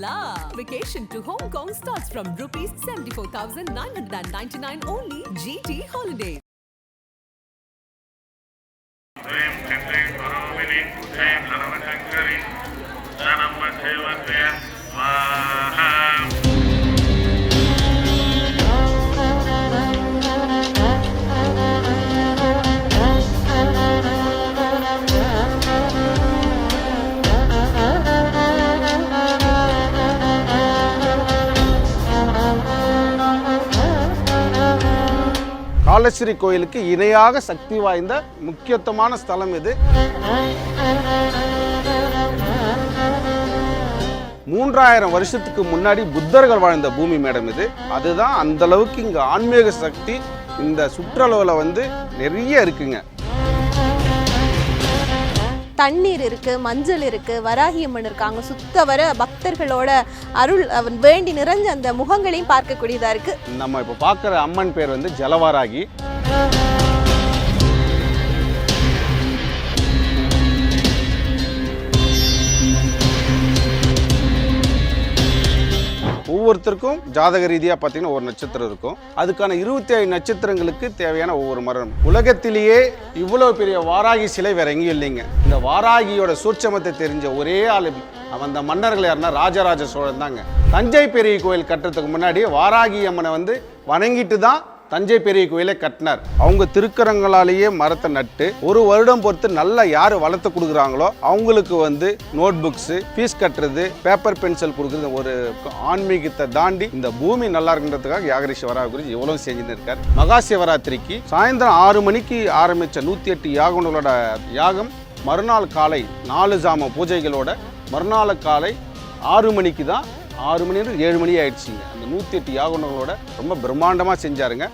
La. Vacation to Hong Kong starts from rupees 74,999 only GT Holiday. Shanam Madheva Vaha Balasri கோயிலுக்கு இணையாக சக்தி வாய்ந்த முக்கியத்துவமான ஸ்தலம் இது. மூன்றாயிரம் வருஷத்துக்கு முன்னாடி புத்தர்கள் வாழ்ந்த பூமி மேடம் இது. அதுதான் அந்த அளவுக்கு இங்கே ஆன்மீக சக்தி இந்த சுற்றளவில் வந்து நிறைய இருக்குங்க. தண்ணீர் இருக்குது மஞ்சள் இருக்குது வராகியம்மன் இருக்காங்க. சுத்த வர பக்தர்களோட அருள் அவன் வேண்டி நிறைஞ்ச அந்த முகங்களையும் பார்க்கக்கூடியதாக இருக்குது நம்ம இப்போ பார்க்குற அம்மன் பேர் வந்து ஜலவாராகி. ஒவ்வொருத்தருக்கும் ஜாதக ரீதியாக பார்த்தீங்கன்னா ஒரு நட்சத்திரம் இருக்கும். அதுக்கான இருபத்தி ஐந்து நட்சத்திரங்களுக்கு தேவையான ஒவ்வொரு மரம். உலகத்திலேயே இவ்வளோ பெரிய வாராகி சிலை வேற எங்கேயும் இல்லைங்க. இந்த வாராகியோட சூட்சமத்தை தெரிஞ்ச ஒரே ஆள் அவன் அந்த மன்னர்கள் யாருன்னா ராஜராஜ சோழன் தாங்க. தஞ்சை பெரிய கோயில் கட்டுறதுக்கு முன்னாடி வாராகி அம்மனை வந்து வணங்கிட்டு தான் தஞ்சை பெரிய கோயிலை கட்டினார். அவங்க திருக்கரங்களாலேயே மரத்தை நட்டு ஒரு வருடம் பொறுத்து நல்லா யார் வளர்த்து கொடுக்குறாங்களோ அவங்களுக்கு வந்து நோட் புக்ஸு ஃபீஸ் கட்டுறது பேப்பர் பென்சில் கொடுக்குறது ஒரு ஆன்மீகத்தை தாண்டி இந்த பூமி நல்லா இருக்குன்றதுக்காக யாகரீஸ்வரா குறித்து எவ்வளோ செஞ்சுன்னு இருக்கார். மகா சிவராத்திரிக்கு சாயந்தரம் ஆறு மணிக்கு ஆரம்பித்த நூற்றி எட்டு யாகங்களோட யாகம் மறுநாள் காலை நாலு ஜாம பூஜைகளோட மறுநாள் காலை ஆறு மணிக்கு தான் ஆறு மணி ஏழு மணி ஆயிடுச்சுங்க. அந்த நூற்றி எட்டு யாகுண்டங்களோட ரொம்ப பிரம்மாண்டமாக செஞ்சாருங்க.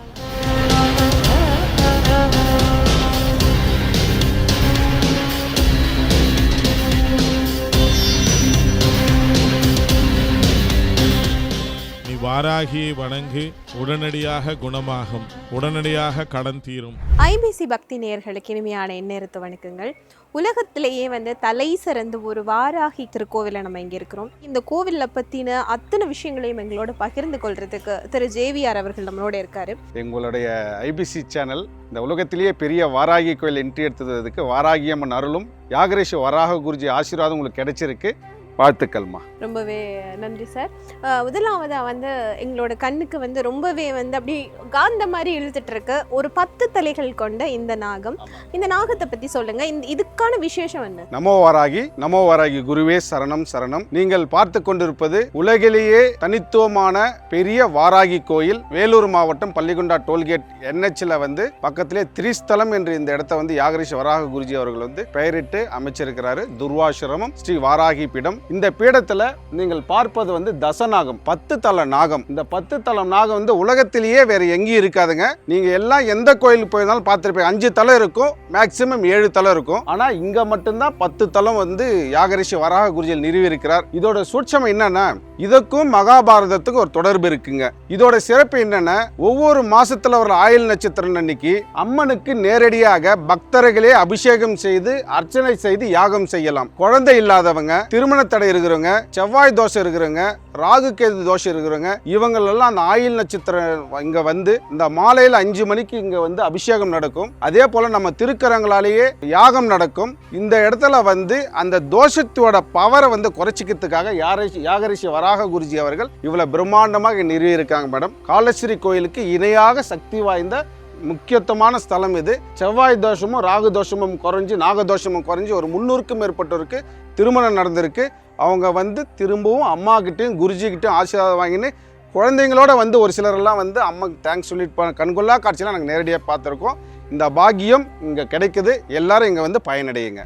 வாராகியை வணங்கு உடனடியாக குணமாகும். உடனடியாக கடன் தீரும். ஐபிசி பக்தி நேயர்களுக்கு இனிமையான எந்நேரத்து வணக்கங்கள். உலகத்திலேயே வந்து தலை சிறந்த ஒரு வாராகி திருக்கோவிலை நம்ம இங்கே இருக்கிறோம். இந்த கோவிலை பற்றின அத்தனை விஷயங்களையும் எங்களோட பகிர்ந்து கொள்றதுக்கு திரு ஜேவிஆர் அவர்கள் நம்மளோட இருக்காரு. எங்களுடைய ஐபிசி சேனல் இந்த உலகத்திலேயே பெரிய வாராகி கோயில் என்ட்ரி எடுத்ததுக்கு வாராகி அம்மன் அருளும் யாகரேஷ் வராக குருஜி ஆசீர்வாதம் உங்களுக்கு கிடைச்சிருக்கு. வாழ்த்துக்கள்மா. ரொம்பவே நன்றி சார். அஹ் முதலாவதா வந்து எங்களோட கண்ணுக்கு வந்து ரொம்பவே வந்து அப்படி காந்த மாதிரி இழுத்துட்டு இருக்கு ஒரு பத்து தலைகள் கொண்ட இந்த நாகம். இந்த நாகத்தை பத்தி சொல்லுங்க. இந்த இதுக்கான விசேஷம் வந்து நமோ வாராகி நமோ வாராகி குருவே சரணம் சரணம். நீங்கள் பார்த்து கொண்டிருப்பது உலகிலேயே தனித்துவமான பெரிய வாராகி கோயில். வேலூர் மாவட்டம் பள்ளிகுண்டா டோல்கேட் என்ஹெச்ல வந்து பக்கத்திலே திரிஸ்தலம் என்று இந்த இடத்த வந்து யாகரீஷ் வராக குருஜி அவர்கள் வந்து பெயரிட்டு அமைச்சிருக்கிறாரு. துர்வாசிரமம் ஸ்ரீ வாராகி பீடம். இந்த பீடத்தில் நீங்கள் பார்ப்பது வந்து தசநாகம் பத்து தல நாகம். இந்த பத்து தலம் நாகம் வந்து உலகத்திலேயே வேற எங்கேயும் இருக்காதுங்க. நீங்கள் எல்லாம் எந்த கோயிலுக்கு போயிருந்தாலும் பார்த்துருப்பீங்க. அஞ்சு தலை இருக்கும் மேக்சிமம் ஏழு தலை இருக்கும். ஆனால் இங்கே மட்டும்தான் பத்து தலம் வந்து யாகரிஷி வராக குருஜியில் நிறுவி இருக்கிறார் இதோட சூட்சம் என்னன்னா இதுக்கும் மகாபாரதத்துக்கும் ஒரு தொடர்பு இருக்குங்க. இதோட சிறப்பு என்னன்னா ஒவ்வொரு மாசத்துல ஒரு ஆயுள் நட்சத்திரம் அன்னைக்கு அம்மனுக்கு நேரடியாக பக்தர்களே அபிஷேகம் செய்து அர்ச்சனை செய்து யாகம் செய்யலாம். குழந்தை இல்லாதவங்க திருமணத்தை தடை இருக்கிறவங்க செவ்வாய் தோஷம் இருக்கிறவங்க ராகு கேது தோஷம் இருக்கிறவங்க இவங்களெல்லாம் அந்த ஆயுள் நட்சத்திரம் இங்க வந்து இந்த மாலையில அஞ்சு மணிக்கு இங்க வந்து அபிஷேகம் நடக்கும். அதே போல நம்ம திருக்கரங்களாலேயே யாகம் நடக்கும். இந்த இடத்துல வந்து அந்த தோஷத்தோட பவரை வந்து குறைச்சிக்கிறதுக்காக யாரிஷி யாகரிஷி வராக குருஜி அவர்கள் இவ்வளவு பிரம்மாண்டமாக நிறுவி இருக்காங்க மேடம். காலஸ்ரீ கோயிலுக்கு இணையாக சக்தி வாய்ந்த முக்கியத்துவமான ஸ்தலம் இது. செவ்வாய் தோஷமும் ராகு தோஷமும் குறைஞ்சி நாகதோஷமும் குறைஞ்சி ஒரு முந்நூறுக்கும் மேற்பட்டோருக்கு திருமணம் நடந்திருக்கு. அவங்க வந்து திரும்பவும் அம்மா குருஜிக்கிட்டையும் ஆசீர்வாதம் வாங்கின்னு குழந்தைங்களோட வந்து ஒரு சிலரெல்லாம் வந்து அம்மாக்கு தேங்க்ஸ் சொல்லிட்டு போன கண்கொள்ளா காட்சியெல்லாம் நாங்கள் நேரடியாக பார்த்துருக்கோம். இந்த பாக்கியம் இங்கே கிடைக்குது. எல்லாரும் இங்கே வந்து பயனடையுங்க.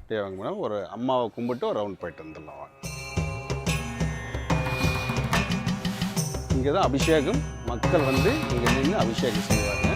அப்படியே வாங்க மேடம் ஒரு அம்மாவை கும்பிட்டு ஒரு ரவுண்ட் போயிட்டு வந்துடலாம். வாங்க இங்கே தான் அபிஷேகம். மக்கள் வந்து இங்கே நின்று அபிஷேகம் செய்வாங்க.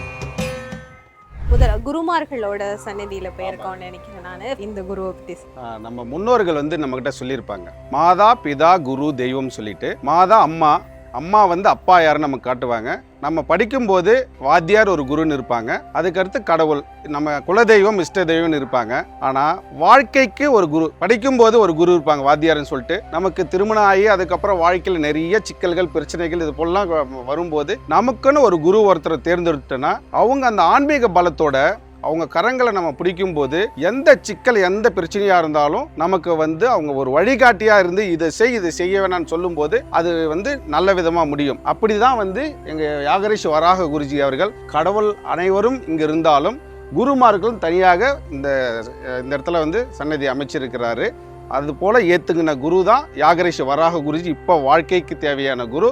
முதல்ல குருமார்களோட சன்னதியில போயிருக்கோம்னு நினைக்கிறேன் நான். இந்த குருவை ஆ, நம்ம முன்னோர்கள் வந்து நம்மக்கிட்ட சொல்லியிருப்பாங்க. மாதா பிதா குரு தெய்வம் சொல்லிட்டு. மாதா அம்மா அம்மா வந்து அப்பா யாருன்னு நமக்கு காட்டுவாங்க. நம்ம படிக்கும்போது வாத்தியார் ஒரு குருன்னு இருப்பாங்க. அதுக்கடுத்து கடவுள். நம்ம குலதெய்வம் இஷ்ட தெய்வம்னு இருப்பாங்க. ஆனால் வாழ்க்கைக்கு ஒரு குரு படிக்கும்போது ஒரு குரு இருப்பாங்க வாத்தியார்னு சொல்லிட்டு. நமக்கு திருமணம் ஆகி அதுக்கப்புறம் வாழ்க்கையில் நிறைய சிக்கல்கள் பிரச்சனைகள் இது போலாம் வரும்போது நமக்குன்னு ஒரு குரு ஒருத்தரை தேர்ந்தெடுத்தோன்னா அவங்க அந்த ஆன்மீக பலத்தோட அவங்க கரங்களை நம்ம பிடிக்கும்போது எந்த சிக்கல் எந்த பிரச்சனையாக இருந்தாலும் நமக்கு வந்து அவங்க ஒரு வழிகாட்டியாக இருந்து இதை செய் இதை செய்ய வேணாம்னு சொல்லும்போது அது வந்து நல்ல விதமாக முடியும். அப்படி தான் வந்து எங்கள் யாகரேஷ் வராக குருஜி அவர்கள் கடவுள் அனைவரும் இங்கே இருந்தாலும் குருமார்களும் தனியாக இந்த இந்த இடத்துல வந்து சன்னதி அமைச்சிருக்கிறாரு. அது போல் ஏற்றுங்கின குரு தான் யாகரேஷ் வராக குருஜி இப்போ வாழ்க்கைக்கு தேவையான குரு.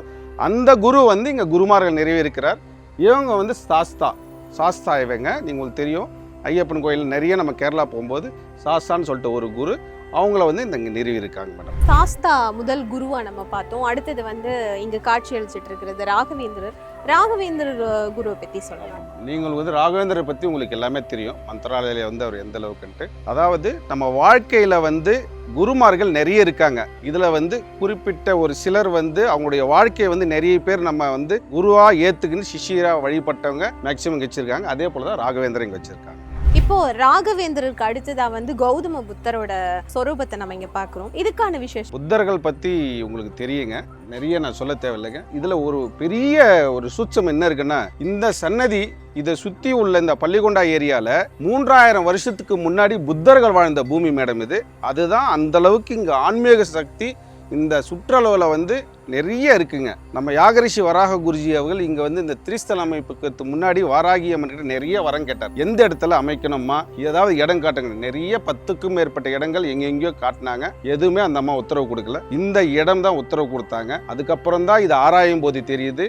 அந்த குரு வந்து இங்கே குருமார்கள் நிறைவேறுக்கிறார் இவங்க வந்து சாஸ்தா. சாஸ்தா இவங்க. நீங்க உங்களுக்கு தெரியும். ஐயப்பன் கோயில் நிறைய நம்ம கேரளா போகும்போது சாஸ்தான்னு சொல்லிட்டு ஒரு குரு அவங்கள வந்து இந்த இங்கே நிறுவியிருக்காங்க மேடம். சாஸ்தா முதல் குருவா நம்ம பார்த்தோம். அடுத்தது வந்து இங்க காட்சி அளிச்சிட்டு இருக்கிறது ராகவேந்திரர். ராகவேந்தர் குருவை பத்தி சொல்லலாம். நீங்கள் வந்து ராகவேந்தரை பற்றி உங்களுக்கு எல்லாமே தெரியும். மந்திராலயில வந்து அவர் எந்த அளவுக்குன்ட்டு அதாவது நம்ம வாழ்க்கையில் வந்து குருமார்கள் நிறைய இருக்காங்க. இதில் வந்து குறிப்பிட்ட ஒரு சிலர் வந்து அவங்களுடைய வாழ்க்கையை வந்து நிறைய பேர் நம்ம வந்து குருவாக ஏற்றுக்குன்னு சிஷியராக வழிபட்டவங்க மேக்சிமம் வச்சுருக்காங்க. அதே போல் தான் ராகவேந்திரன் வச்சுருக்காங்க. இப்போ ராகவேந்திரருக்கு அடுத்ததா வந்து கௌதம புத்தரோட சொரூபத்தை நம்ம இங்க பாக்குறோம். இதுக்கான விசேஷம். புத்தர்கள் பற்றி உங்களுக்கு தெரியுங்க. நிறைய நான் சொல்ல தேவையில்லைங்க. இதில் ஒரு பெரிய ஒரு சூட்சம் என்ன இருக்குன்னா இந்த சன்னதி இதை சுற்றி உள்ள இந்த பள்ளிகொண்டா ஏரியாவில் மூன்றாயிரம் வருஷத்துக்கு முன்னாடி புத்தர்கள் வாழ்ந்த பூமி மேடம் இது. அதுதான் அந்த அளவுக்கு இங்கே ஆன்மீக சக்தி இந்த சுற்றளவில் வந்து நிறைய இருக்குங்க. நம்ம யாகரிஷி வராக குருஜி அவர்கள் இங்கே வந்து இந்த திரிஸ்தல அமைப்புக்கு முன்னாடி வாராகி அம்மன்கிட்ட நிறைய வரம் கேட்டார். எந்த இடத்துல அமைக்கணுமா? ஏதாவது இடம் காட்டுங்க. நிறைய பத்துக்கும் மேற்பட்ட இடங்கள் எங்கெங்கேயோ காட்டினாங்க. எதுவுமே அந்த அம்மா உத்தரவு கொடுக்கல. இந்த இடம் தான் உத்தரவு கொடுத்தாங்க. அதுக்கப்புறம் தான் இது ஆராயும் போது தெரியுது.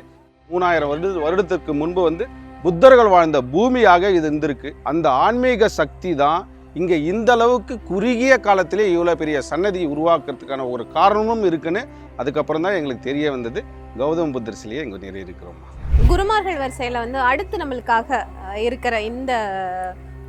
மூணாயிரம் வருட வருடத்துக்கு முன்பு வந்து புத்தர்கள் வாழ்ந்த பூமியாக இது இருந்திருக்கு. அந்த ஆன்மீக சக்தி தான் இங்கே இந்த அளவுக்கு குறுகிய காலத்திலே இவ்வளோ பெரிய சன்னதி உருவாக்குறதுக்கான ஒரு காரணமும் இருக்குன்னு அதுக்கப்புறம் தான் எங்களுக்கு தெரிய வந்தது. கௌதம புத்தர் சிலையை இங்கே நிறைய இருக்கிறோம். குருமார்கள் வரிசையில் வந்து அடுத்து நம்மளுக்காக இருக்கிற இந்த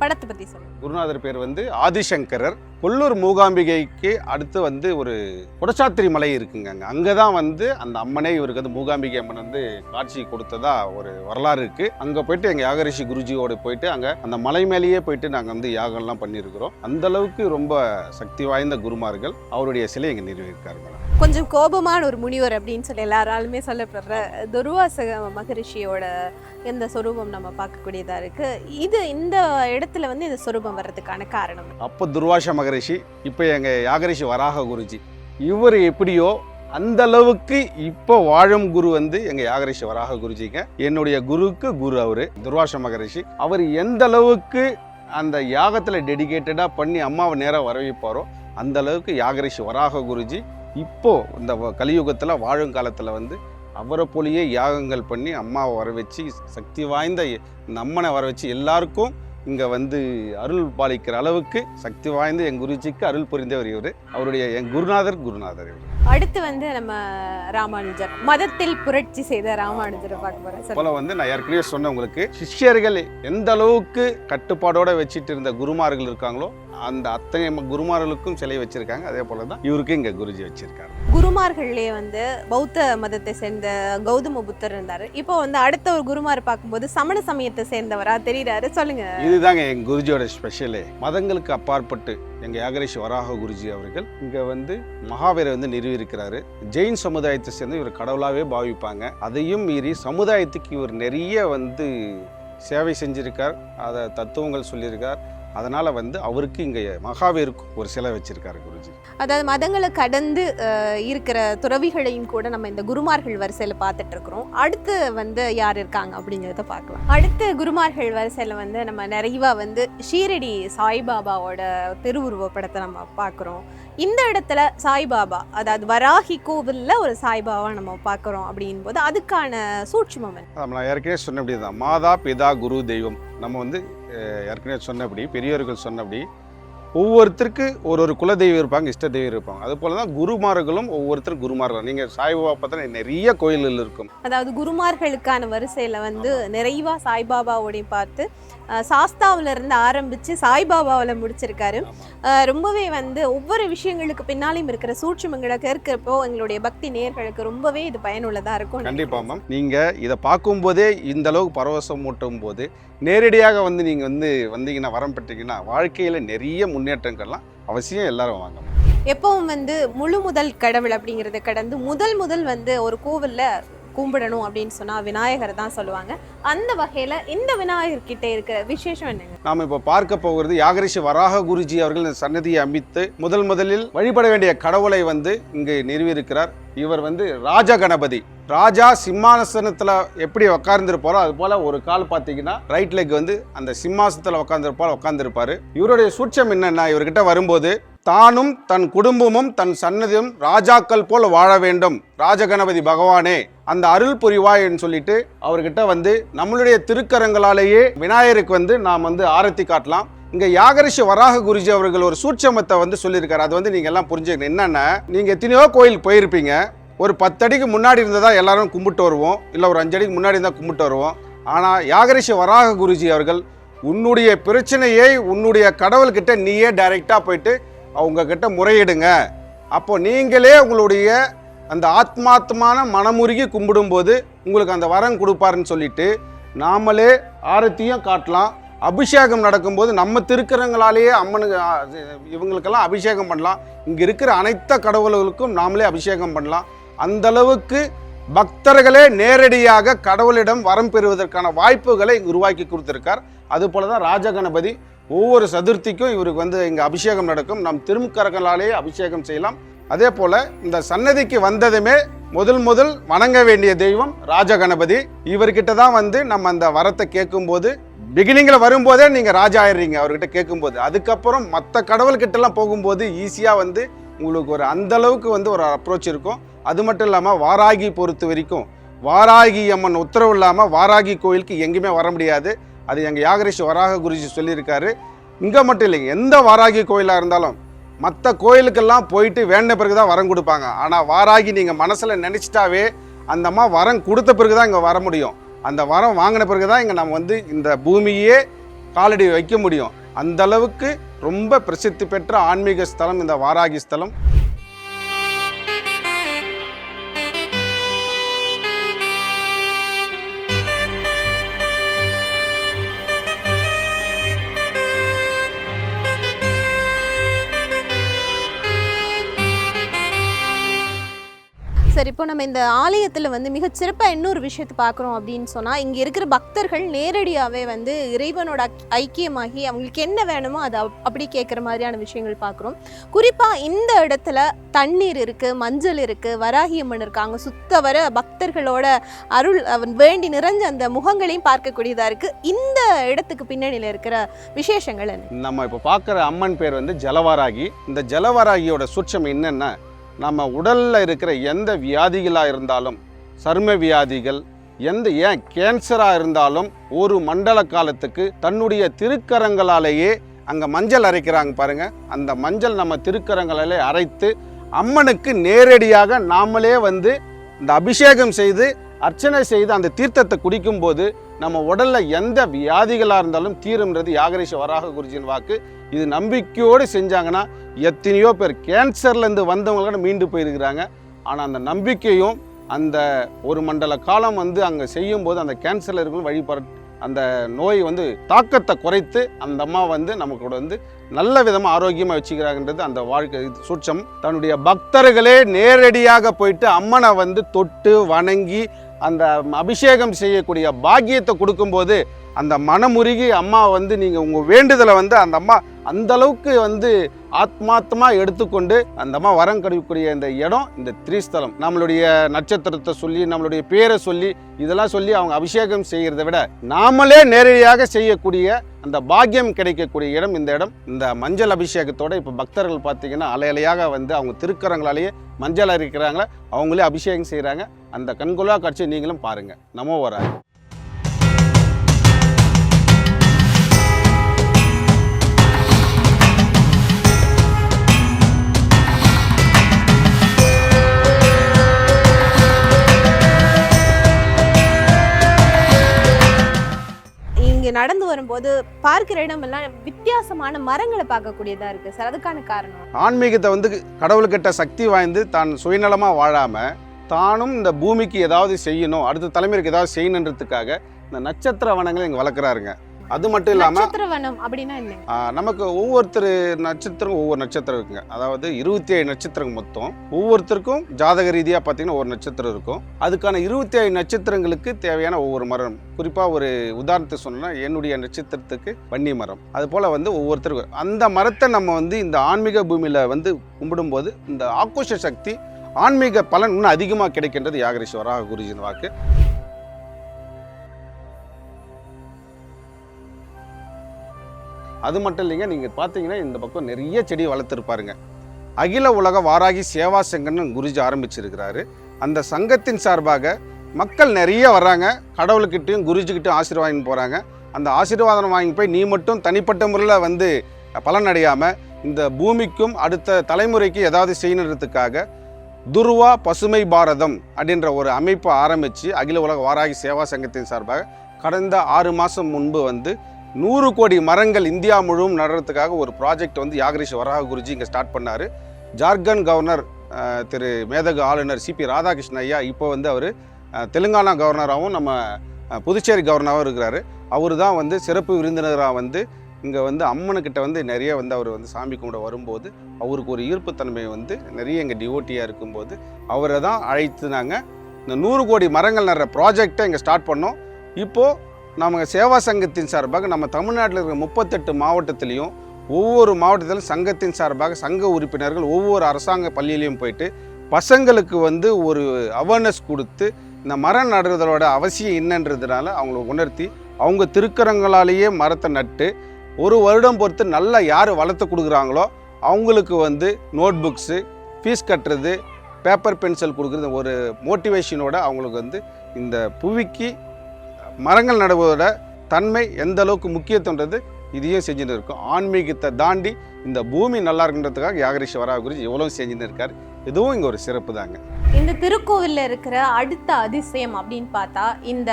படத்தை பற்றி சொல்லுங்கள் குருநாதர் பேர் வந்து ஆதிசங்கரர். கொல்லூர் மூகாம்பிகைக்கு அடுத்து வந்து ஒரு குடச்சாத்திரி மலை இருக்குங்க அங்கே. அங்கே தான் வந்து அந்த அம்மனே இவருக்கு வந்து மூகாம்பிகை அம்மன் வந்து காட்சி கொடுத்ததா ஒரு வரலாறு இருக்குது அங்கே போயிட்டு எங்கள் யாகரிஷி குருஜியோட போயிட்டு அங்கே அந்த மலை மேலேயே போயிட்டு நாங்கள் வந்து யாகம்லாம் பண்ணியிருக்கிறோம் அந்த அளவுக்கு ரொம்ப சக்தி வாய்ந்த குருமார்கள் அவருடைய சிலை இங்கே நிறுவியிருக்காரு கொஞ்சம் கோபமான ஒரு முனிவர் அப்படின்னு சொல்லி எல்லாராலுமே சொல்லப்படுற துர்வாச மகரிஷியோட இந்த சொரூபம் நம்ம பார்க்கக்கூடியதாக இருக்குது இது இந்த இடத்துல வந்து இந்த சொரூபம் வர்றதுக்கான காரணம். அப்போ துர்வாச மகரிஷி இப்போ எங்கள் யாகரிஷி வராக குருஜி. இவர் எப்படியோ அந்த அளவுக்கு இப்போ வாழும் குரு வந்து எங்கள் யாகரிஷி வராக குருஜிங்க. என்னுடைய குருவுக்கு குரு அவர் துர்வாச மகரிஷி. அவர் எந்த அளவுக்கு அந்த யாகத்தில் டெடிகேட்டடாக பண்ணி அம்மாவை நேராக வரவைப்பாரோ அந்த அளவுக்கு யாகரிஷி வராக குருஜி இப்போ இந்த வ- கலியுகத்தில் வாழும் காலத்தில் வந்து அவரை போலியே யாகங்கள் பண்ணி அம்மாவை வர வச்சு சக்தி வாய்ந்த நம்மனை வர வச்சு எல்லாருக்கும் இங்கே வந்து அருள் பாலிக்கிற அளவுக்கு சக்தி வாய்ந்த என் குருஜிக்கு அருள் புரிந்தவர் இவர். அவருடைய என் குருநாதர் குருநாதர் இவர். அடுத்து வந்து நம்ம ராமானுஜர். மதத்தில் புரட்சி செய்த ராமானுஜரை பார்க்க போறோம் போல வந்து நான் ஏற்கனவே சொன்ன உங்களுக்கு. சிஷ்யர்கள் எந்த அளவுக்கு கட்டுப்பாடோட வச்சுட்டு இருந்த குருமார்கள் இருக்காங்களோ அந்த அத்தனை குருமார்களுக்கும் சிலை வச்சிருக்காங்க. அதே போல தான் இவருக்கு இங்கே குருஜி வச்சிருக்காரு. குருமார்கள்லயே வந்து பௌத்த மதத்தை சேர்ந்த கௌதம புத்தர் இருந்தாரு. இப்போ வந்து அடுத்த ஒரு குருமார் பார்க்கும்போது சமண சமயத்தை சேர்ந்தவரா தெரியுறாரு. சொல்லுங்க. இதுதாங்க எங்க குருஜியோட ஸ்பெஷலே. மதங்களுக்கு அப்பாற்பட்டு எங்க யாகரேஷ் வராக குருஜி அவர்கள் இங்க வந்து மகாவீரை வந்து நிறுவியிருக்கிறாரு ஜெயின் சமுதாயத்தை சேர்ந்து இவர் கடவுளாகவே பாவிப்பாங்க. அதையும் மீறி சமுதாயத்துக்கு இவர் நிறைய வந்து சேவை செஞ்சிருக்கார். அதை தத்துவங்கள் சொல்லியிருக்கார். அதனால் வந்து அவருக்கு இங்கே மகாவீருக்கு ஒரு சிலை வச்சுருக்காரு குருஜி. அதாவது மதங்களை கடந்து இருக்கிற துறவிகளையும் கூட நம்ம இந்த குருமார்கள் வரிசையில் பார்த்துட்டு இருக்கிறோம் அடுத்து வந்து யார் இருக்காங்க அப்படிங்கிறத பார்க்கலாம். அடுத்து குருமார்கள் வரிசையில் வந்து நம்ம நிறைவாக வந்து ஷீரடி சாய்பாபாவோட திருவுருவ படத்தை நம்ம பார்க்குறோம். இந்த இடத்துல சாய்பாபா அதாவது வராகி கோவிலில் ஒரு சாய்பாபா நம்ம பார்க்குறோம் அப்படின் போது அதுக்கான சூட்சுமம் நம்ம நான் ஏற்கனவே சொன்னபடி தான். மாதா பிதா குரு தெய்வம். நம்ம வந்து ஏற்கனவே சொன்னபடி பெரியோர்கள் சொன்னபடி ஒவ்வொருத்தருக்கு ஒரு ஒரு குலதெய்வம் இருப்பாங்க இஷ்ட தெய்வம் இருப்பாங்க. அது போல தான் குருமார்களும் ஒவ்வொருத்தர் குருமார்கள். நீங்கள் சாய்பாபா பார்த்தா நிறைய கோயில்கள் இருக்கும். அதாவது குருமார்களுக்கான வரிசையில் வந்து நிறைவா சாய்பாபாவோடையும் பார்த்து சாஸ்தாவுல இருந்து ஆரம்பித்து சாய்பாபாவில் முடிச்சிருக்காரு. ரொம்பவே வந்து ஒவ்வொரு விஷயங்களுக்கு பின்னாலையும் இருக்கிற சூட்சுமங்களை கேட்கிறப்போ எங்களுடைய பக்தி நேர்களுக்கு ரொம்பவே இது பயனுள்ளதாக இருக்கும் கண்டிப்பா மேம் நீங்கள் இதை பார்க்கும்போதே இந்த அளவுக்கு பரவசம் மூட்டும் போது நேரடியாக வந்து நீங்கள் வந்து வந்தீங்கன்னா வரம் பெற்றீங்கன்னா வாழ்க்கையில் நிறைய முன்னேற்றங்கள்லாம் அவசியம் எல்லாரும் வாங்க. எப்பவும் வந்து முழு முதல் கடவுள் அப்படிங்கிறத கடந்து முதல் முதல் வந்து ஒரு கோவில்ல கும்பிடணும் அப்படின்னு சொன்னா விநாயகர் தான் சொல்லுவாங்க. அந்த வகையில இந்த விநாயகர் கிட்ட இருக்கிற விசேஷம் என்னங்க? நாம் இப்போ பார்க்க போகிறது யாகரிஷி வராக குருஜி அவர்கள் இந்த சன்னதியை அமைத்து முதல் முதலில் வழிபட வேண்டிய கடவுளை வந்து இங்கு நிறுவியிருக்கிறார். இவர் வந்து ராஜ கணபதி. ராஜா சிம்மாசனத்தில் எப்படி உட்கார்ந்துருப்பாரோ அது போல் ஒரு கால் பார்த்தீங்கன்னா ரைட் லெக் வந்து அந்த சிம்மாசனத்தில் உட்காந்துருப்பால் உட்காந்துருப்பாரு இவருடைய சூட்சம் என்னென்னா இவர்கிட்ட வரும்போது தானும் தன் குடும்பமும் தன் சன்னதியும் ராஜாக்கள் போல் வாழ வேண்டும். ராஜகணபதி பகவானே அந்த அருள் புரிவாய்ன்னு சொல்லிட்டு அவர்கிட்ட வந்து நம்மளுடைய திருக்கரங்களாலேயே விநாயகருக்கு வந்து நாம் வந்து ஆரத்தி காட்டலாம். இங்கே யாகரிஷி வராக குருஜி அவர்கள் ஒரு சூட்சமத்தை வந்து சொல்லியிருக்காரு. அது வந்து நீங்கள் எல்லாம் புரிஞ்சுக்கணும். என்னென்னா நீங்கள் எத்தனையோ கோயிலுக்கு போயிருப்பீங்க. ஒரு பத்தடிக்கு முன்னாடி இருந்ததா எல்லாரும் கும்பிட்டு வருவோம். இல்லை ஒரு அஞ்சடிக்கு முன்னாடி இருந்தால் கும்பிட்டு வருவோம். ஆனால் யாகரிஷி வராக குருஜி அவர்கள் உன்னுடைய பிரச்சனையை உன்னுடைய கடவுள்கிட்ட நீயே டைரெக்டாக போயிட்டு அவங்கக்கிட்ட முறையிடுங்க. அப்போ நீங்களே உங்களுடைய அந்த ஆத்மாத்மான மனமுருகி கும்பிடும்போது உங்களுக்கு அந்த வரம் கொடுப்பாருன்னு சொல்லிட்டு நாமளே ஆரத்தியும் காட்டலாம். அபிஷேகம் நடக்கும்போது நம்ம திருக்கரங்களாலேயே அம்மனுக்கு இவங்களுக்கெல்லாம் அபிஷேகம் பண்ணலாம். இங்கே இருக்கிற அனைத்த கடவுள்களுக்கும் நாமளே அபிஷேகம் பண்ணலாம். அந்த அளவுக்கு பக்தர்களே நேரடியாக கடவுளிடம் வரம் பெறுவதற்கான வாய்ப்புகளை இங்கு உருவாக்கி கொடுத்துருக்கார். அதுபோல தான் ராஜகணபதி ஒவ்வொரு சதுர்த்திக்கும் இவருக்கு வந்து இங்கே அபிஷேகம் நடக்கும். நம் திருமுக்கரங்களாலேயே அபிஷேகம் செய்யலாம். அதே போல் இந்த சன்னதிக்கு வந்ததுமே முதல் முதல் வணங்க வேண்டிய தெய்வம் ராஜகணபதி இவர்கிட்ட தான் வந்து நம்ம அந்த வரத்தை கேட்கும்போது பிகினிங்கில் வரும்போதே நீங்கள் ராஜா ஆயிடுறீங்க அவர்கிட்ட கேட்கும்போது. அதுக்கப்புறம் மற்ற கடவுள்கிட்டலாம் போகும்போது ஈஸியாக வந்து உங்களுக்கு ஒரு அந்த அளவுக்கு வந்து ஒரு அப்ரோச் இருக்கும். அது மட்டும் இல்லாமல் வாராகி பொறுத்த வரைக்கும் வாராகி அம்மன் உத்தரவு இல்லாமல் வாராகி கோயிலுக்கு எங்கேயுமே வர முடியாது. அது எங்கள் யாகரிஷி வராக குருஜி சொல்லியிருக்காரு. இங்கே மட்டும் இல்லைங்க எந்த வாராகி கோயிலாக இருந்தாலும் மற்ற கோயிலுக்கெல்லாம் போயிட்டு வேண்ட பிறகு தான் வரம் கொடுப்பாங்க. ஆனால் வாராகி நீங்கள் மனசில் நினச்சிட்டாவே அந்த அம்மா வரம் கொடுத்த பிறகு தான் இங்கே வர முடியும். அந்த வரம் வாங்கின பிறகு தான் இங்கே நம்ம வந்து இந்த பூமியே காலடி வைக்க முடியும். அந்த அளவுக்கு ரொம்ப பிரசித்தி பெற்ற ஆன்மீக ஸ்தலம் இந்த வாராகி ஸ்தலம். சரி இப்போ நம்ம இந்த ஆலயத்தில் வந்து மிக சிறப்பாக இன்னொரு விஷயத்தை பார்க்குறோம் அப்படின்னு சொன்னால் இங்கே இருக்கிற பக்தர்கள் நேரடியாகவே வந்து இறைவனோட ஐக்கியமாகி அவங்களுக்கு என்ன வேணுமோ அதை அப்- அப்படி கேட்குற மாதிரியான விஷயங்கள் பார்க்குறோம். குறிப்பாக இந்த இடத்துல தண்ணீர் இருக்குது மஞ்சள் இருக்குது வராகி அம்மன் இருக்காங்க. சுத்த வர பக்தர்களோட அருள் அவன் வேண்டி நிறைஞ்ச அந்த முகங்களையும் பார்க்கக்கூடியதாக இருக்குது இந்த இடத்துக்கு பின்னணியில் இருக்கிற விசேஷங்கள் என்ன? நம்ம இப்போ பார்க்குற அம்மன் பேர் வந்து ஜலவாராகி. இந்த ஜலவாராகியோட சூட்சம் என்னென்னா நம்ம உடலில் இருக்கிற எந்த வியாதிகளாக இருந்தாலும் சர்ம வியாதிகள் எந்த ஏன் கேன்சராக இருந்தாலும் ஒரு மண்டல காலத்துக்கு தன்னுடைய திருக்கரங்களாலேயே அங்கே மஞ்சள் அரைக்கிறாங்க பாருங்கள் அந்த மஞ்சள் நம்ம திருக்கரங்களாலே அரைத்து அம்மனுக்கு நேரடியாக நாமளே வந்து இந்த அபிஷேகம் செய்து அர்ச்சனை செய்து அந்த தீர்த்தத்தை குடிக்கும்போது நம்ம உடல்ல எந்த வியாதிகளாக இருந்தாலும் தீரும்ன்றது யாகரீஷ வராக குருஜியின் வாக்கு. இது நம்பிக்கையோடு செஞ்சாங்கன்னா எத்தனையோ பேர் கேன்சர்லேருந்து வந்தவங்களோட மீண்டு போயிருக்கிறாங்க. ஆனால் அந்த நம்பிக்கையும் அந்த ஒரு மண்டல காலம் வந்து அங்கே செய்யும்போது அந்த கேன்சரில் இருக்கிற வழிபட அந்த நோய் வந்து தாக்கத்தை குறைத்து அந்த அம்மா வந்து நமக்கு வந்து நல்ல விதமாக ஆரோக்கியமாக வச்சுக்கிறாங்கன்றது அந்த வாழ்க்கை சூட்சம். தன்னுடைய பக்தர்களே நேரடியாக போயிட்டு அம்மனை வந்து தொட்டு வணங்கி அந்த அபிஷேகம் செய்யக்கூடிய பாக்கியத்தை கொடுக்கும்போது அந்த மனமுருகி அம்மா வந்து நீங்கள் உங்கள் வேண்டுதலை வந்து அந்த அம்மா அந்த அளவுக்கு வந்து ஆத்மாத்மா எடுத்துக்கொண்டு அந்த அம்மா வரம் கிடைக்கக்கூடிய இந்த இடம் இந்த திரிஸ்தலம். நம்மளுடைய நட்சத்திரத்தை சொல்லி நம்மளுடைய பேரை சொல்லி இதெல்லாம் சொல்லி அவங்க அபிஷேகம் செய்கிறத விட நாமளே நேரடியாக செய்யக்கூடிய அந்த பாக்கியம் கிடைக்கக்கூடிய இடம் இந்த இடம். இந்த மஞ்சள் அபிஷேகத்தோட இப்போ பக்தர்கள் பார்த்தீங்கன்னா அலையலையாக வந்து அவங்க திருக்கரங்களாலேயே மஞ்சள் அரைக்கிறாங்க. அவங்களே அபிஷேகம் செய்கிறாங்க அந்த கண்கொள்ளா காட்சியை நீங்களும் பாருங்கள் நமோ வராங்க நடந்து வரும்போது பார்க்கிற இடமெல்லாம் வித்தியாசமான மரங்களை பார்க்கக்கூடியதா இருக்கு. சார் அதுக்கான காரணம்? ஆன்மீகத்தை வந்து கடவுள்கிட்ட சக்தி வாய்ந்து தான் சுயநலமாக வாழாமல் தானும் இந்த பூமிக்கு ஏதாவது செய்யணும் அடுத்த தலைமுறைக்கு ஏதாவது செய்யணுன்றதுக்காக இந்த நட்சத்திர வனங்களை இங்கே வளர்க்குறாருங்க. அது மட்டும் இல்லாமல் நமக்கு ஒவ்வொருத்தர் நட்சத்திரம் ஒவ்வொரு நட்சத்திரம் இருக்குங்க. அதாவது இருபத்தி ஏழு நட்சத்திரம் மொத்தம். ஒவ்வொருத்தருக்கும் ஜாதக ரீதியாக பார்த்தீங்கன்னா ஒரு நட்சத்திரம் இருக்கும். அதுக்கான இருபத்தி ஏழு நட்சத்திரங்களுக்கு தேவையான ஒவ்வொரு மரம். குறிப்பாக ஒரு உதாரணத்துக்கு சொன்னோன்னா என்னுடைய நட்சத்திரத்துக்கு வன்னி மரம். அது போல் வந்து ஒவ்வொருத்தருக்கும் அந்த மரத்தை நம்ம வந்து இந்த ஆன்மீக பூமியில் வந்து கும்பிடும்போது இந்த ஆக்குஷ சக்தி ஆன்மீக பலன் இன்னும் அதிகமாக கிடைக்கின்றது யாகரீஸ்வராக குருஜின் வாக்கு. அது மட்டும் இல்லைங்க நீங்கள் பார்த்தீங்கன்னா இந்த பக்கம் நிறைய செடி வளர்த்துருப்பாருங்க. அகில உலக வாராகி சேவா சங்கம்னு குருஜி ஆரம்பிச்சிருக்கிறாரு. அந்த சங்கத்தின் சார்பாக மக்கள் நிறைய வர்றாங்க. கடவுள்கிட்டையும் குருஜிக்கிட்டையும் ஆசீர்வாதம் போகிறாங்க அந்த ஆசீர்வாதம் வாங்கி போய் நீ மட்டும் தனிப்பட்ட முறையில் வந்து பலனடையாமல் இந்த பூமிக்கும் அடுத்த தலைமுறைக்கு ஏதாவது செய்யணுன்றதுக்காக துருவா பசுமை பாரதம் அப்படின்ற ஒரு அமைப்பை ஆரம்பித்து அகில உலக வாராகி சேவா சங்கத்தின் சார்பாக கடந்த ஆறு மாதம் முன்பு வந்து நூறு கோடி மரங்கள் இந்தியா முழுவதும் நடுறதுக்காக ஒரு ப்ராஜெக்ட் வந்து யாகரீஷ் வராக குருஜி இங்கே ஸ்டார்ட் பண்ணார். ஜார்க்கண்ட் கவர்னர் திரு மேதகு ஆளுநர் சிபி ராதாகிருஷ்ண ஐயா இப்போ வந்து அவர் தெலுங்கானா கவர்னராகவும் நம்ம புதுச்சேரி கவர்னராகவும் இருக்கிறாரு. அவர் தான் வந்து சிறப்பு விருந்தினராக வந்து இங்கே வந்து அம்மனுக்கிட்ட வந்து நிறைய வந்து அவர் வந்து சாமி கும்பிட வரும்போது அவருக்கு ஒரு ஈர்ப்புத்தன்மை வந்து நிறைய இங்கே டிவோட்டியாக இருக்கும்போது அவரை தான் அழைத்து நாங்கள் இந்த நூறு கோடி மரங்கள் நடுற ப்ராஜெக்டை இங்கே ஸ்டார்ட் பண்ணோம். இப்போது நம்ம சேவா சங்கத்தின் சார்பாக நம்ம தமிழ்நாட்டில் இருக்கிற முப்பத்தெட்டு மாவட்டத்திலையும் ஒவ்வொரு மாவட்டத்திலும் சங்கத்தின் சார்பாக சங்க உறுப்பினர்கள் ஒவ்வொரு அரசாங்க பள்ளியிலையும் போயிட்டு பசங்களுக்கு வந்து ஒரு அவேர்னஸ் கொடுத்து இந்த மரம் நடுறதோட அவசியம் என்னன்றதுனால அவங்கள உணர்த்தி அவங்க திருக்கரங்களாலேயே மரத்தை நட்டு ஒரு வருடம் பொறுத்து நல்லா யார் வளர்த்து கொடுக்குறாங்களோ அவங்களுக்கு வந்து நோட் புக்ஸு ஃபீஸ் கட்டுறது பேப்பர் பென்சில் கொடுக்குறது ஒரு மோட்டிவேஷனோட அவங்களுக்கு வந்து இந்த புவிக்கு மரங்கள் நடுவதோட தன்மை எந்த அளவுக்கு முக்கியத்துவன்றது இதையும் செஞ்சுட்டு இருக்கும். ஆன்மீகத்தை தாண்டி இந்த பூமி நல்லா இருக்குன்றதுக்காக யாகரீஷ் வரா குருஜி எவ்வளோ செஞ்சுட்டு இருக்கார். இதுவும் இங்கே ஒரு சிறப்பு தாங்க. இந்த திருக்கோவில்ல இருக்கிற அடுத்த அதிசயம் அப்படின்னு பார்த்தா இந்த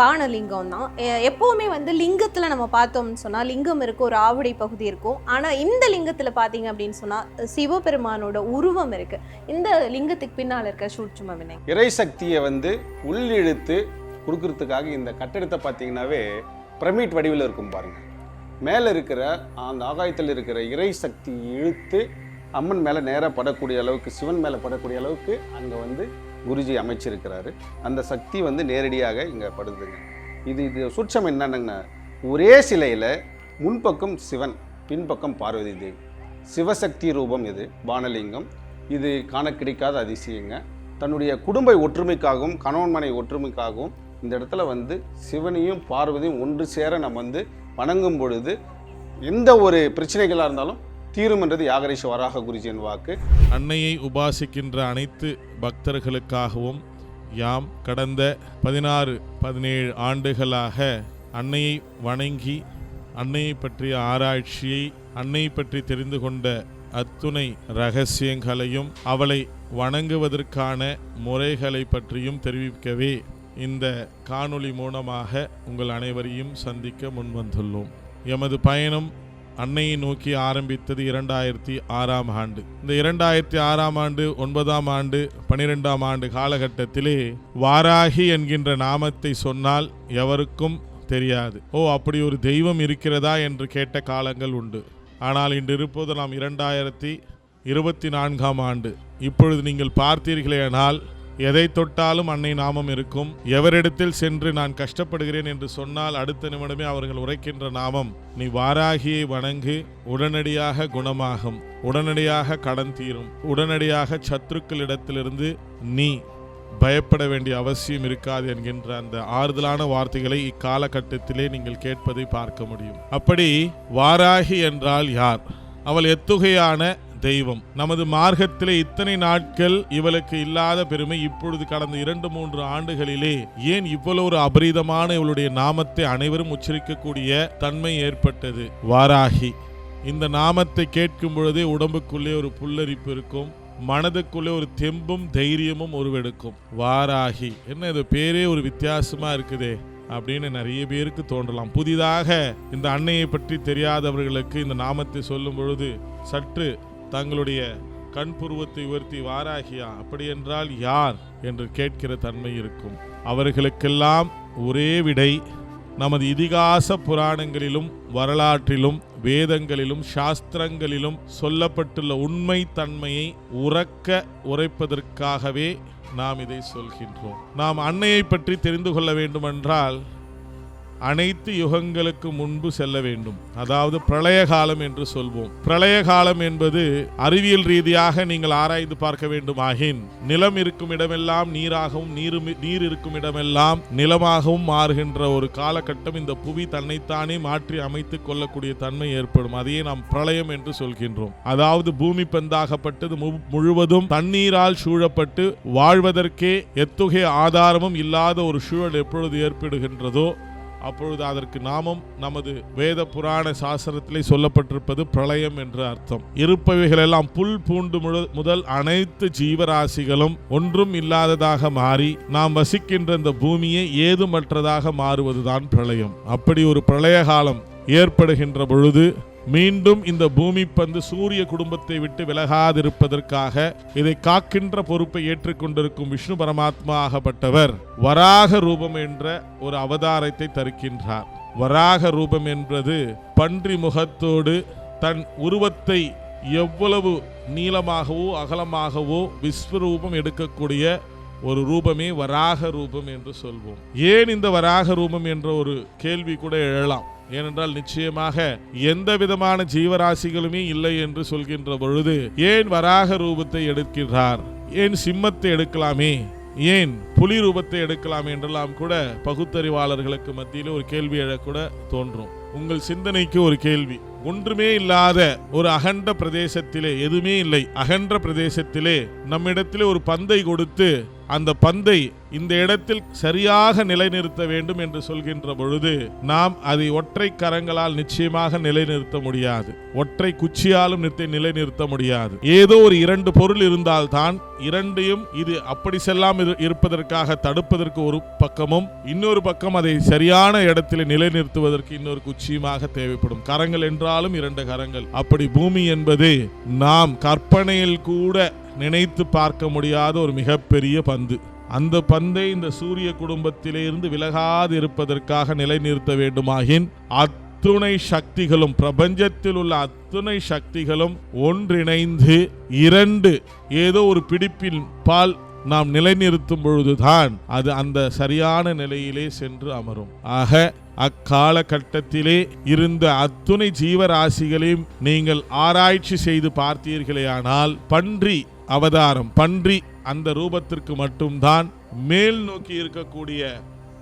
பானலிங்கம் தான். எப்பவுமே வந்து லிங்கத்துல நம்ம பார்த்தோம்னு சொன்னா லிங்கம் இருக்கும் ஒரு ஆவுடை பகுதி இருக்கும். ஆனா இந்த லிங்கத்துல பாத்தீங்க அப்படின்னு சொன்னா சிவபெருமானோட உருவம் இருக்கு. இந்த லிங்கத்துக்கு பின்னால இருக்க சூட்சும வினை இறை சக்தியை வந்து உள்ளிழுத்து கொடுக்கறதுக்காக இந்த கட்டடத்தை பார்த்தீங்கன்னாவே பிரமிட் வடிவில் இருக்கும் பாருங்கள் மேலே இருக்கிற அந்த ஆகாயத்தில் இருக்கிற இறை சக்தி இழுத்து அம்மன் மேலே நேராக படக்கூடிய அளவுக்கு சிவன் மேலே படக்கூடிய அளவுக்கு அங்கே வந்து குருஜி அமைச்சிருக்கிறாரு. அந்த சக்தி வந்து நேரடியாக இங்கே படுதுங்க. இது இது சுட்சம் என்னென்னங்க ஒரே சிலையில் முன்பக்கம் சிவன் பின்பக்கம் பார்வதி தேவி. சிவசக்தி ரூபம் இது பானலிங்கம் இது காண கிடைக்காத அதிசயங்க. தன்னுடைய குடும்ப ஒற்றுமைக்காகவும் கணவன் மனை ஒற்றுமைக்காகவும் இந்த இடத்துல வந்து சிவனையும் பார்வதியும் ஒன்று சேர நம்ம வந்து வணங்கும் பொழுது எந்த ஒரு பிரச்சனைகளாக இருந்தாலும் தீரும்ன்றது யாகரீஷ வராக குருஜியின் வாக்கு. அன்னையை உபாசிக்கின்ற அனைத்து பக்தர்களுக்காகவும் யாம் கடந்த பதினாறு பதினேழு ஆண்டுகளாக அன்னையை வணங்கி அன்னையை பற்றிய ஆராய்ச்சியை அன்னை பற்றி தெரிந்து கொண்ட அத்துணை ரகசியங்களையும் அவளை வணங்குவதற்கான முறைகளை பற்றியும் தெரிவிக்கவே இந்த காணொளி மூலமாக உங்கள் அனைவரையும் சந்திக்க முன்வந்துள்ளோம். எமது பயணம் அன்னையை நோக்கி ஆரம்பித்தது இரண்டாயிரத்தி ஆறாம் ஆண்டு. இந்த இரண்டாயிரத்தி ஆறாம் ஆண்டு ஒன்பதாம் ஆண்டு பனிரெண்டாம் ஆண்டு காலகட்டத்திலே வாராகி என்கின்ற நாமத்தை சொன்னால் எவருக்கும் தெரியாது. ஓ அப்படி ஒரு தெய்வம் இருக்கிறதா என்று கேட்ட காலங்கள் உண்டு. ஆனால் இன்று இருப்பது நாம் இரண்டாயிரத்தி இருபத்தி நான்காம் ஆண்டு. இப்பொழுது நீங்கள் பார்த்தீர்களேனால் எதை தொட்டாலும் அன்னை நாமம் இருக்கும். எவரிடத்தில் சென்று நான் கஷ்டப்படுகிறேன் என்று சொன்னால் அடுத்த நிமிடமே அவர்கள் உரைக்கின்ற நாமம் நீ வாராகியை வணங்கு உடனடியாக குணமாகும். உடனடியாக கடன் தீரும். உடனடியாக சத்துருக்களிடத்திலிருந்து நீ பயப்பட வேண்டிய அவசியம் இருக்காது என்கின்ற அந்த ஆறுதலான வார்த்தைகளை இக்காலகட்டத்திலே நீங்கள் கேட்பதை பார்க்க முடியும். அப்படி வாராகி என்றால் யார்? அவள் எத்துகையான தெய்வம். நமது மார்க்கத்திலே இத்தனை நாட்கள் இவளுக்கு இல்லாத பெருமை இப்பொழுது கடந்த இரண்டு மூன்று ஆண்டுகளிலே ஏன் இவ்வளவு ஒரு அபரீதமான இவளுடைய நாமத்தை அனைவரும் உச்சரிக்கக்கூடிய தன்மை ஏற்பட்டது? வாராகி இந்த நாமத்தை கேட்கும் பொழுதே உடம்புக்குள்ளே ஒரு புல்லரிப்பு இருக்கும் மனதுக்குள்ளே ஒரு தெம்பும் தைரியமும் உருவெடுக்கும். வாராகி என்ன இது பேரே ஒரு வித்தியாசமா இருக்குதே அப்படின்னு நிறைய பேருக்கு தோன்றலாம். புதிதாக இந்த அன்னையை பற்றி தெரியாதவர்களுக்கு இந்த நாமத்தை சொல்லும் பொழுது சற்று தங்களுடைய கண் புருவத்தை உயர்த்தி வாராகியா? அப்படியென்றால் யார் என்று கேட்கிற தன்மை இருக்கும். அவர்களுக்கெல்லாம் ஒரே விடை நமது இதிகாச புராணங்களிலும் வரலாற்றிலும் வேதங்களிலும் சாஸ்திரங்களிலும் சொல்லப்பட்டுள்ள உண்மை தன்மையை உறக்க உரைப்பதற்காகவே நாம் இதை சொல்கின்றோம். நாம் அன்னையை பற்றி தெரிந்து கொள்ள வேண்டுமென்றால் அனைத்து யுகங்களுக்கு முன்பு செல்ல வேண்டும். அதாவது பிரளய காலம் என்று சொல்வோம். பிரளய காலம் என்பது அறிவியல் ரீதியாக நீங்கள் ஆராய்ந்து பார்க்க வேண்டுமாகின் நிலம் இருக்கும் இடமெல்லாம் நீராகவும் நீர் நீர் இருக்கும் இடமெல்லாம் நிலமாகவும் மாறுகின்ற ஒரு காலகட்டம் இந்த புவி தன்னைத்தானே மாற்றி அமைத்துக் கொள்ளக்கூடிய தன்மை ஏற்படும். அதையே நாம் பிரளயம் என்று சொல்கின்றோம். அதாவது பூமி பந்தாகப்பட்டது மு- முழுவதும் தண்ணீரால் சூழப்பட்டு வாழ்வதற்கே எத்துகை ஆதாரமும் இல்லாத ஒரு சூழல் எப்பொழுது ஏற்படுகின்றதோ அப்பொழுது அதற்கு நாமும் நமது வேத புராண சாஸ்திரத்திலே சொல்லப்பட்டிருப்பது பிரளயம் என்று அர்த்தம். இருப்பவைகளெல்லாம் புல் பூண்டு முழு- முதல் அனைத்து ஜீவராசிகளும் ஒன்றும் இல்லாததாக மாறி நாம் வசிக்கின்ற இந்த பூமியை ஏதுமற்றதாக மாறுவதுதான் பிரளயம். அப்படி ஒரு பிரளய காலம் ஏற்படுகின்ற பொழுது மீண்டும் இந்த பூமி பந்து சூரிய குடும்பத்தை விட்டு விலகாதிருப்பதற்காக இதை காக்கின்ற பொறுப்பை ஏற்றுக்கொண்டிருக்கும் விஷ்ணு பரமாத்மா ஆகப்பட்டவர். வராக ரூபம் என்ற ஒரு அவதாரத்தை தருக்கின்றார். வராக ரூபம் என்பது பன்றி முகத்தோடு தன் உருவத்தை எவ்வளவு நீளமாகவோ அகலமாகவோ விஸ்வரூபம் எடுக்கக்கூடிய ஒரு ரூபமே வராக ரூபம் என்று சொல்வோம். ஏன் இந்த வராக ரூபம் என்ற ஒரு கேள்வி கூட எழலாம். ஏனென்றால் நிச்சயமாக எந்த விதமான ஜீவராசிகளுமே இல்லை என்று சொல்கின்ற பொழுது ஏன் வராக ரூபத்தை எடுக்கிறார் ஏன் சிம்மத்தை எடுக்கலாமே? ஏன் புலி ரூபத்தை எடுக்கலாம் என்றெல்லாம் கூட பகுத்தறிவாளர்களுக்கு மத்தியில் ஒரு கேள்வி எழக்கூட தோன்றும். உங்கள் சிந்தனைக்கு ஒரு கேள்வி. ஒன்றுமே இல்லாத ஒரு அகன்ற பிரதேசத்திலே எதுவுமே இல்லை. அகன்ற பிரதேசத்திலே நம்மிடத்திலே ஒரு பந்தை கொடுத்து அந்த பந்தை இந்த இடத்தில் சரியாக நிலைநிறுத்த வேண்டும் என்று சொல்கின்ற பொழுது நாம் அதை ஒற்றை கரங்களால் நிச்சயமாக நிலைநிறுத்த முடியாது. ஒற்றை குச்சியாலும் நிறுத்தி நிலைநிறுத்த முடியாது. ஏதோ ஒரு இரண்டு பொருள் இருந்தால்தான் இரண்டையும் இது அப்படி செல்லாமல் இரு- இருப்பதற்காக தடுப்பதற்கு ஒரு பக்கமும் இன்னொரு பக்கம் அதை சரியான இடத்தில் நிலைநிறுத்துவதற்கு இன்னொரு குச்சியுமாக தேவைப்படும். கரங்கள் என்றாலும் இரண்டு கரங்கள். அப்படி பூமி என்பது நாம் கற்பனையில் கூட நினைத்து பார்க்க முடியாத ஒரு மிகப்பெரிய பந்து. அந்த பந்தை இந்த சூரிய குடும்பத்திலே இருந்து விலகாது இருப்பதற்காக நிலைநிறுத்த வேண்டுமாகின் அத்துணை சக்திகளும் பிரபஞ்சத்தில் உள்ள அத்துணை சக்திகளும் ஒன்றிணைந்து இரண்டு ஏதோ ஒரு பிடிப்பின் பால் நாம் நிலைநிறுத்தும் பொழுதுதான் அது அந்த சரியான நிலையிலே சென்று அமரும். ஆக அக்காலகட்டத்திலே இருந்த அத்துணை ஜீவராசிகளையும் நீங்கள் ஆராய்ச்சி செய்து பார்த்தீர்களேயானால் பன்றி அவதாரம். பன்றி அந்த ரூபத்திற்கு மட்டும்தான் மேல் நோக்கி இருக்கக்கூடிய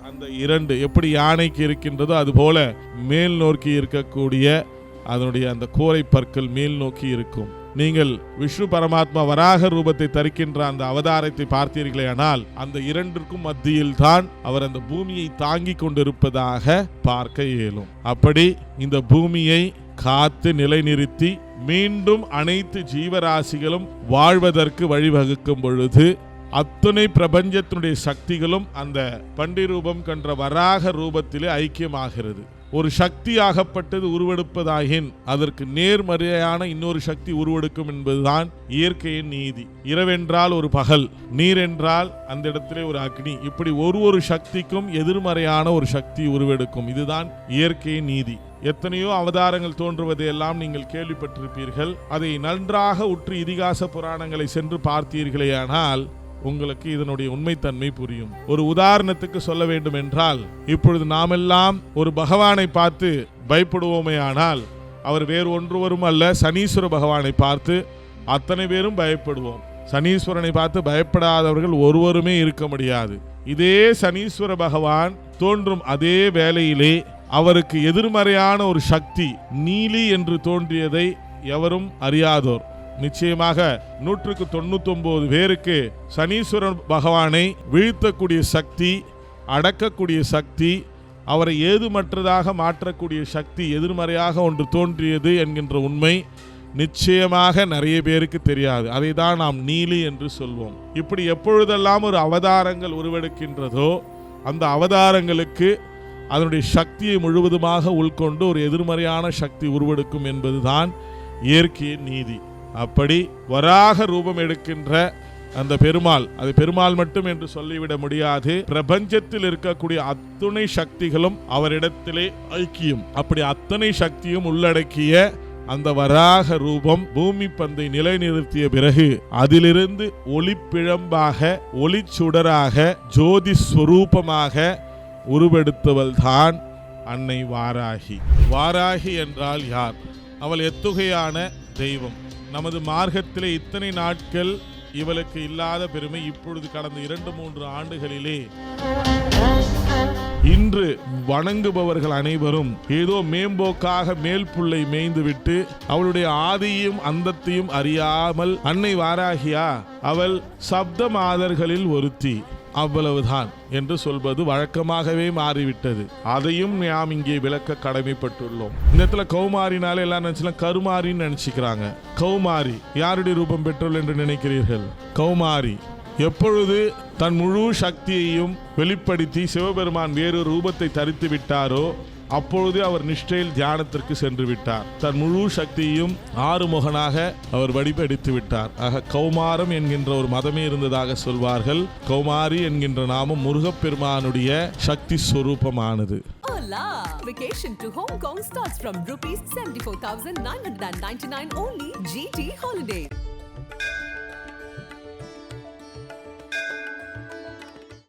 அந்த இரண்டு. எப்படி யானைக்கு இருக்கின்றதோ அதுபோல மேல் நோக்கி இருக்கக்கூடிய அதனுடைய அந்த கோரை பற்கள் மேல் நோக்கி இருக்கும். நீங்கள் விஷ்ணு பரமாத்மா வராக ரூபத்தை தரிக்கின்ற அந்த அவதாரத்தை பார்த்தீர்களே ஆனால் அந்த இரண்டிற்கும் மத்தியில் தான் அவர் அந்த பூமியை தாங்கி கொண்டிருப்பதாக பார்க்க இயலும். அப்படி இந்த பூமியை காத்து நிலைநிறுத்தி மீண்டும் அனைத்து ஜீவராசிகளும் வாழ்வதற்கு வழிவகுக்கும் பொழுது அத்துணை பிரபஞ்சத்தினுடைய சக்திகளும் அந்த பண்டி ரூபம் கன்ற வராக ரூபத்திலே ஐக்கியமாகிறது. ஒரு சக்தி ஆகப்பட்டது உருவெடுப்பதாகின் அதற்கு நேர்மறையான இன்னொரு சக்தி உருவெடுக்கும் என்பதுதான் இயற்கையின் நீதி. இரவென்றால் ஒரு பகல் நீர் என்றால் அந்த இடத்திலே ஒரு அக்னி. இப்படி ஒரு ஒரு சக்திக்கும் எதிர்மறையான ஒரு சக்தி உருவெடுக்கும். இதுதான் இயற்கையின் நீதி. எத்தனையோ அவதாரங்கள் தோன்றுவதையெல்லாம் நீங்கள் கேள்விப்பட்டிருப்பீர்கள். அதை நன்றாக உற்று இதிகாச புராணங்களை சென்று பார்த்தீர்களேயானால் உங்களுக்கு இதனுடைய உண்மைத்தன்மை புரியும். ஒரு உதாரணத்துக்கு சொல்ல வேண்டும் என்றால் இப்பொழுது நாமெல்லாம் ஒரு பகவானை பார்த்து பயப்படுவோமே ஆனால் அவர் வேறு ஒன்றுவரும் அல்ல சனீஸ்வர பகவானை பார்த்து அத்தனை பேரும் பயப்படுவோம். சனீஸ்வரனை பார்த்து பயப்படாதவர்கள் ஒருவருமே இருக்க முடியாது. இதே சனீஸ்வர பகவான் தோன்றும் அதே வேளையிலே அவருக்கு எதிர்மறையான ஒரு சக்தி நீலி என்று தோன்றியதை எவரும் அறியாதோர். நிச்சயமாக நூற்றுக்கு தொண்ணூத்தொன்பது பேருக்கு சனீஸ்வரன் பகவானை வீழ்த்தக்கூடிய சக்தி அடக்கக்கூடிய சக்தி அவரை ஏதுமற்றதாக மாற்றக்கூடிய சக்தி எதிர்மறையாக ஒன்று தோன்றியது என்கின்ற உண்மை நிச்சயமாக நிறைய பேருக்கு தெரியாது. அதை தான் நாம் நீலி என்று சொல்வோம். இப்படி எப்பொழுதெல்லாம் ஒரு அவதாரங்கள் உருவெடுக்கின்றதோ அந்த அவதாரங்களுக்கு அதனுடைய சக்தியை முழுவதுமாக உள்கொண்டு ஒரு எதிர்மறையான சக்தி உருவெடுக்கும் என்பதுதான் இயற்கையின் நீதி. அப்படி வராக ரூபம் எடுக்கின்ற அந்த பெருமாள் அது பெருமாள் மட்டும் என்று சொல்லிவிட முடியாது. பிரபஞ்சத்தில் இருக்கக்கூடிய அத்துணை சக்திகளும் அவரிடத்திலே ஐக்கியம். அப்படி அத்தனை சக்தியும் உள்ளடக்கிய அந்த வராக ரூபம் பூமி பந்தை நிலைநிறுத்திய பிறகு அதிலிருந்து ஒளிப்பிழம்பாக ஒளிச்சுடராக ஜோதி ஸ்வரூபமாக உருவெடுத்தவள் தான் அன்னை வாராகி. வாராகி என்றால் யார்? அவள் எத்துகையான தெய்வம்? நமது மார்க்கத்திலே இத்தனை நாட்கள் இவளுக்கு இல்லாத பெருமை இப்பொழுது கடந்த இரண்டு மூன்று ஆண்டுகளிலே. இன்று வணங்குபவர்கள் அனைவரும் ஏதோ மேம்போக்காக மேல் புள்ளை மேய்ந்துவிட்டு அவளுடைய ஆதியும் அந்தத்தையும் அறியாமல் அன்னை வாராகியா அவள் சப்த மாதர்களில் ஒருத்தி. அவ்வளவுதான் என்று சொல்வது வழக்கமாகவே மாறிவிட்டது. அதையும் நாம் இங்கே விளக்க கடமைப்பட்டுள்ளோம். இந்த இடத்துல கௌமாரினால எல்லாம் நினைச்சலாம் கருமாரின்னு நினைச்சுக்கிறாங்க. கௌமாரி யாருடைய ரூபம் பெற்றுள்ள என்று நினைக்கிறீர்கள்? கௌமாரி எப்பொழுது தன் முழு சக்தியையும் வெளிப்படுத்தி சிவபெருமான் வேறு ரூபத்தை தரித்து விட்டாரோ அப்பொழுது அவர் நிஷ்டையில் தியானத்திற்கு சென்று விட்டார். தன் முழு சக்தியையும் ஆறுமுகனாக அவர் வடிவெடுத்து விட்டார். ஆக கௌமாரம் என்கின்ற ஒரு மதமே இருந்ததாக சொல்வார்கள். கௌமாரி என்கின்ற நாமம் முருகப்பெருமானுடைய சக்தி ஸ்வரூபமானது Vacation to Hong Kong starts from rupees 74,999 only GT Holiday.